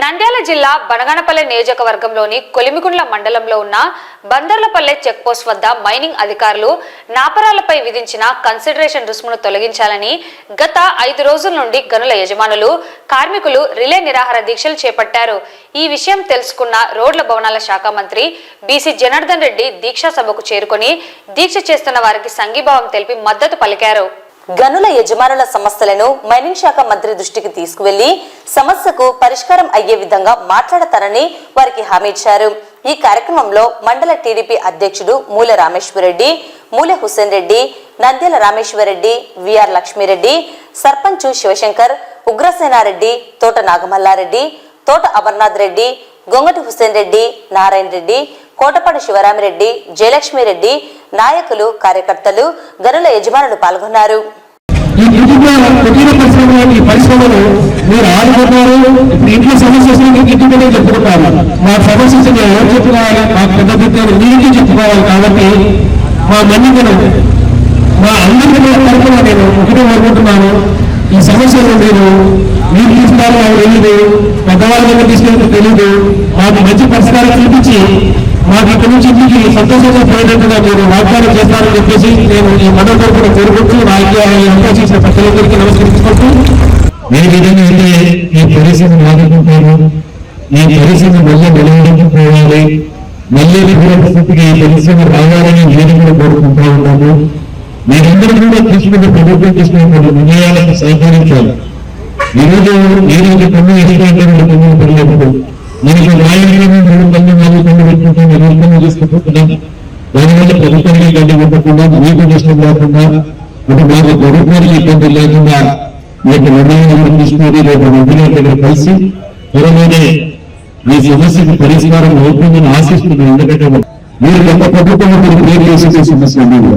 నంద్యాల జిల్లా బనగనపల్లె నియోజకవర్గంలోని కొలిమిగుండ్ల మండలంలో ఉన్న బందర్లపల్లె చెక్పోస్ట్ వద్ద మైనింగ్ అధికారులు నాపరాలపై విధించిన కన్సిడరేషన్ రుసుమును తొలగించాలని గత ఐదు రోజుల నుండి గనుల యజమానులు కార్మికులు రిలే నిరాహార దీక్షలు చేపట్టారు. ఈ విషయం తెలుసుకున్న రోడ్ల భవనాల శాఖ మంత్రి బీసీ జనార్దన్ రెడ్డి దీక్షా సభకు చేరుకొని దీక్ష చేస్తున్న వారికి సంఘీభావం తెలిపి మద్దతు పలికారు. గనుల యజమానుల సమస్యలను మైనింగ్ శాఖ మంత్రి దృష్టికి తీసుకువెళ్ళి సమస్యకు పరిష్కారం అయ్యే విధంగా మాట్లాడతారని వారికి హామీ ఇచ్చారు. ఈ కార్యక్రమంలో మండల టీడీపీ అధ్యక్షుడు మూల రామేశ్వరరెడ్డి మూల హుసేన్ రెడ్డి నంద్యాల రామేశ్వరరెడ్డి విఆర్ లక్ష్మీరెడ్డి సర్పంచ్ శివశంకర్ ఉగ్రసేనారెడ్డి తోట నాగమల్లారెడ్డి తోట అమర్నాథ్ రెడ్డి గొంగటి హుసేన్ రెడ్డి నారాయణ రెడ్డి కోటపాడు శివరామిరెడ్డి జయలక్ష్మిరెడ్డి నాయకులు కార్యకర్తలు గనుల యజమానులు పాల్గొన్నారు. ఈ కుటుంబ కుటీర పరిశ్రమలో ఈ పరిశ్రమలు మీరు ఆడుకుంటారు ఇప్పుడు ఇంట్లో సమస్య వస్తే మీకు ఇంటికి చెప్పుకుంటారు. మా సమస్య వస్తే మేము ఎవరు చెప్పుకోవాలి? మా పెద్ద పెద్దలు మీరికి చెప్పుకోవాలి కాబట్టి మా మన్నికను మా అందరికీ తరఫున నేను ఒకటే కోరుకుంటున్నాను. ఈ సమస్యలు మీరు మీరు తీసుకున్నారు మాకు తెలియదు పెద్దవాళ్ళ దగ్గర తీసుకెళ్తే తెలియదు మాకు మంచి పరిష్కారం చూపించి ఇక్కడి నుంచి మీకు సంతోషంగా పోయినట్టుగా మీరు వాగ్దానం చేస్తారని చెప్పేసి నేను ఈ మండల తరఫున కోరుకుంటూ రాజకీయాలు యొక్క అవకాశం ఇచ్చిన ప్రజలందరికీ నమస్కరించుకుంటూ ఏ విధంగా అయితే ఈ పరిశ్రమ ఆదుకుంటారు ఈ పరిశ్రమ మళ్ళీ నిలబడుకుపోవాలి మళ్ళీ ఇటువంటి స్థితికి ఈ పరిశ్రమ రావాలని నేను కూడా కోరుకుంటా ఉన్నాము. మీరందరూ కూడా తీసుకున్న ప్రభుత్వం తీసుకున్న నిర్ణయాలకు సహకరించాలి. ఈరోజు ఈ రోజు పన్ను ఎటువంటి కొన్ని పడలేదు మనకి న్యాయంగా మూడు మంది నాలుగు మంది పెట్టుకుంటే నిర్వహణ చేసుకుంటున్నాం దానివల్ల ప్రభుత్వానికి గడ్డి పెట్టకుండా మీకు నష్టం లేకుండా అంటే మాకు ప్రభుత్వానికి ఇబ్బంది లేకుండా ఈ నిర్ణయం తీసుకుని రేపు మంత్రి దగ్గర కలిసి త్వరలోనే ఈ సమస్యకు పరిష్కారం అవుతుందని ఆశిస్తున్నాను ఎందుకంటే మీరు ఎంత ప్రభుత్వం మీరు క్రియేట్ చేసే సమస్య మీరు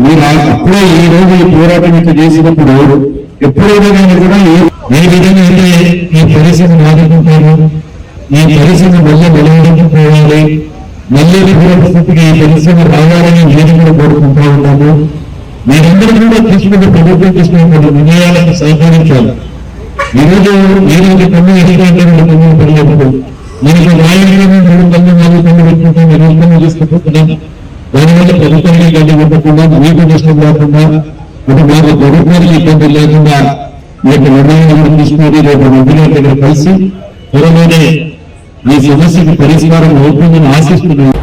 మీరు అప్పుడే ఈ రోజు ఈ పోరాటం ఇట్లా చేసినప్పుడు ఎప్పుడైనా కానీ కూడా ఏ విధంగా అయితే ఈ పరిశ్రమ ఆదుకుంటారు. ఈ పరిశ్రమ మళ్ళీ నిలబడుకుపోవాలి మళ్ళీ స్థితికి ఈ పరిశ్రమ రావాలని నేను కూడా కోరుకుంటా ఉన్నాము మీరందరూ కూడా తీసుకున్న ప్రభుత్వం తీసుకున్న నిర్ణయాలకు సహకరించాలి. ఈరోజు ఈ రోజు కొన్ని ఎటువంటి కొన్ని పడలేదు మనకి న్యాయంగా మూడు మంది నాలుగు మంది పెట్టుకుంటే. నిర్వహణ చేసుకుంటున్నాం దానివల్ల ప్రభుత్వానికి ఇబ్బంది పెట్టకుండా మీకు నష్టం లేకుండా అంటే మాకు ప్రభుత్వానికి ఇబ్బంది లేకుండా ఈ యొక్క నిర్ణయం తీసుకుని రేపు మంత్రి దగ్గర కలిసి త్వరలోనే ఈ సమస్యకు పరిష్కారం అవుతుందని ఆశిస్తున్నాను.